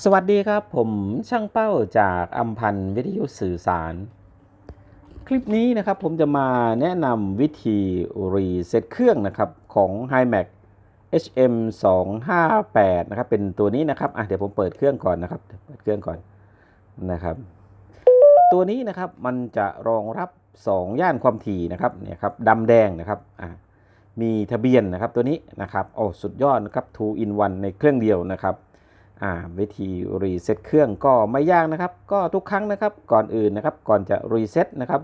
สวัสดีครับ ผมช่างเป้าจากอัมพันวิทยุสื่อสาร คลิปนี้นะครับผมจะมาแนะนำวิธีรีเซ็ตเครื่องนะครับของ HiMax HM 2 5 8นะครับเป็นตัวนี้นะครับอะเดี๋ยวผมเปิดเครื่องก่อนนะครับเปิดเครื่องก่อนนะครับ ตัวนี้นะครับมันจะรองรับ 2 ย่านความถี่นะครับเนี่ยครับดำแดงนะครับอะมีทะเบียนนะครับตัวนี้นะครับโอ้สุดยอดนะครับ 2 in 1 ในเครื่องเดียวนะครับ วิธีรีเซ็ตเครื่องก็ไม่ยากนะครับ ก็ทุกครั้งนะครับก่อนอื่นนะครับ ก่อนจะรีเซ็ตนะครับ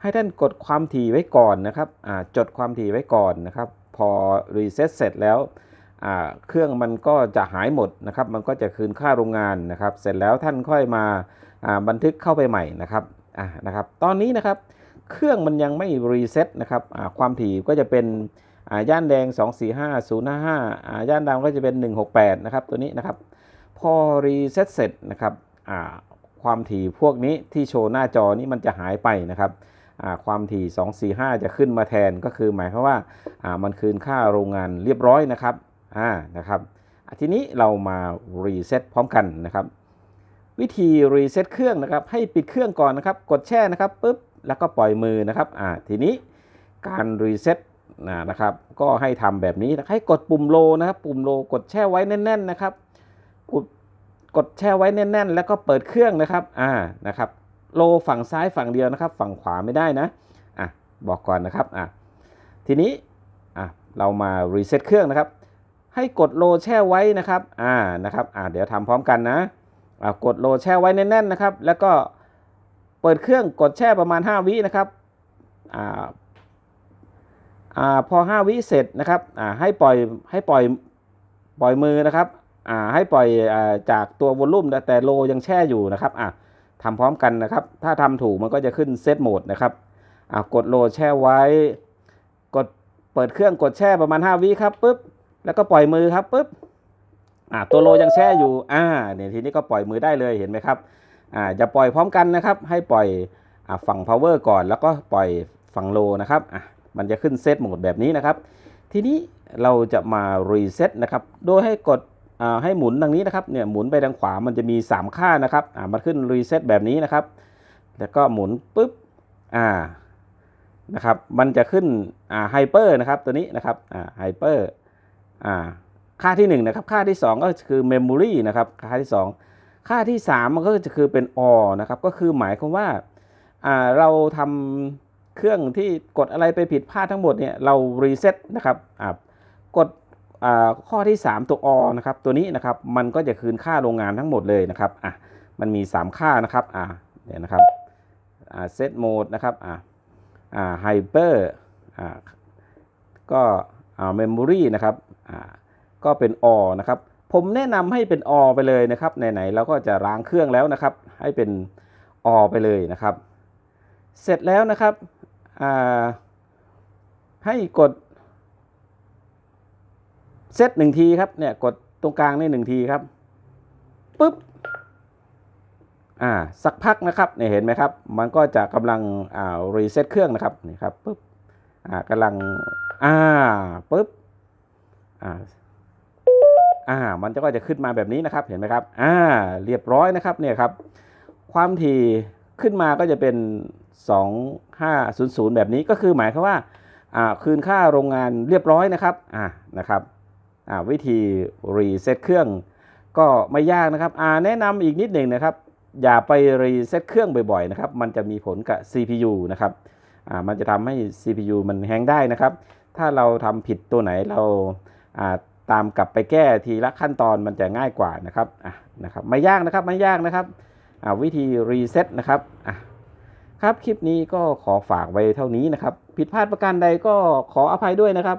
ให้ท่านกดความถี่ไว้ก่อนนะครับจดความถี่ไว้ก่อนนะครับ พอรีเซ็ตเสร็จแล้วเครื่องมันก็จะหายหมดนะครับ มันก็จะคืนค่าโรงงานนะครับ เสร็จแล้วท่านค่อยมาบันทึกเข้าไปใหม่นะครับนะครับ ตอนนี้นะครับ เครื่องมันยังไม่รีเซ็ตนะครับความถี่ก็จะเป็นย่านแดง 245 055อ่าย่านดำก็จะเป็น 168 นะครับตัวนี้นะครับ พอรีเซ็ตเสร็จนะครับความถี่พวกนี้ที่โชว์หน้าจอนี้มันจะหายไปนะครับความถี่ 245 จะขึ้นมาแทนก็คือหมายความว่ามันคืนค่าโรงงานเรียบร้อยนะครับนะครับทีนี้เรามารีเซ็ตพร้อมกันนะครับ วิธีรีเซ็ตเครื่องนะครับ ให้ปิดเครื่องก่อนนะครับ กดแช่นะครับปุ๊บแล้วก็ปล่อยมือนะครับทีนี้การรีเซ็ตนะครับ ก็ให้ทำแบบนี้ให้กดปุ่มโลนะครับ ปุ่มโลกดแช่ไว้แน่น ๆ นะครับ กดแช่ไว้แน่น ๆ แล้วก็เปิดเครื่องนะครับอ่านะครับโลฝั่งซ้ายฝั่งเดียวนะครับ ฝั่งขวาไม่ได้นะอะบอกก่อนนะครับอะทีนี้อะเรามารีเซ็ตเครื่องนะครับ ให้กดโลแช่ไว้นะครับอ่านะครับอ่าเดี๋ยวทำพร้อมกันนะอ่ากดโลแช่ไว้แน่นๆนะครับ แล้วก็เปิดเครื่องกดแช่ประมาณ 5 วินะครับอ่าอ่าพอ 5 วิเสร็จนะครับอ่าให้ปล่อยให้ปล่อยปล่อยมือนะครับ อ่าให้ปล่อยอาจากตัววอลลุ่มแต่โลยังแช่อยู่นะครับอ่าทำพร้อมกันนะครับ ถ้าทำถูกมันก็จะขึ้นเซตโหมดนะครับอ่ากดโลแช่ไว้ กดเปิดเครื่องกดแช่ประมาณ 5วิครับปุ๊บแล้วก็ปล่อยมือครับปุ๊บอ่าตัวโลยังแช่อยู่อ่าเนี่ยทีนี้ก็ปล่อยมือได้เลยเห็นไหมครับอ่าจะปล่อยพร้อมกันนะครับ ให้ปล่อยอ่าฝั่ง power ก่อน แล้วก็ปล่อยฝั่งโลนะครับอะมันจะขึ้นเซตโหมดแบบนี้นะครับ ทีนี้เราจะมารีเซ็ตนะครับ โดยให้กด ให้หมุนดังนี้นะครับเนี่ยหมุนไปทางขวามันจะมี 3 ค่านะครับอ่ามันขึ้นรีเซ็ตแบบนี้นะครับ แล้วก็หมุนปุ๊บอ่านะครับมันจะขึ้นอ่าไฮเปอร์นะครับตัวนี้นะครับอ่าไฮเปอร์อ่าค่าที่1นะครับค่าที่ 2 ก็คือเมมโมรีนะครับค่าที่ 2 ค่าที่ 3 มันก็จะคือเป็นอนะครับก็คือหมายความว่าอ่าเราทำเครื่องที่กดอะไรไปผิดพลาดทั้งหมดเนี่ยเรารีเซ็ตนะครับอ่ากด ข้อที่ 3 ตัวอนะครับตัวนี้นะครับมันก็จะคืนค่าโรงงานทั้งหมดเลยนะครับอะมันมี 3 ค่านะครับอะเดี๋ยวนะครับอ่าเซตโหมดนะครับอะอ่าไฮเปอร์อ่าก็อ่าเมมโมรีนะครับอ่าก็เป็นอนะครับ ผมแนะนำให้เป็นอไปเลยนะครับไหนๆเราก็จะล้างเครื่องแล้วนะครับ ให้เป็นอไปเลยนะครับ เสร็จแล้วนะครับอ่าให้กด เซตหนึ่งทีครับเนี่ยกดตรงกลางนี่หนึ่งทีครับปุ๊บอ่าสักพักนะครับเนี่ยเห็นไหมครับ มันก็จะกำลังอ่ารีเซ็ตเครื่องนะครับนี่ครับปุ๊บอ่ากำลังอ่าปุ๊บอ่าอ่ามันจะก็จะขึ้นมาแบบนี้นะครับเห็นไหมครับอ่าเรียบร้อยนะครับเนี่ยครับ ความถี่ขึ้นมาก็จะเป็น 2500 แบบนี้ก็คือหมายความว่าอ่าคืนค่าโรงงานเรียบร้อยนะครับอ่านะครับ วิธีรีเซ็ตเครื่อง ก็ไม่ยากนะครับแนะนำอีกนิดหนึ่งนะครับ อย่าไปรีเซ็ตเครื่องบ่อยๆนะครับ มันจะมีผลกับ CPU นะครับมันจะทำให้ CPU มันแฮงได้นะครับ ถ้าเราทำผิดตัวไหนเราตามกลับไปแก้ทีละขั้นตอนมันจะง่ายกว่านะครับนะครับ ไม่ยากนะครับไม่ยากนะครับวิธีรีเซ็ตนะครับครับคลิปนี้ก็ขอฝากไว้เท่านี้นะครับ ผิดพลาดประการใดก็ขออภัยด้วยนะครับ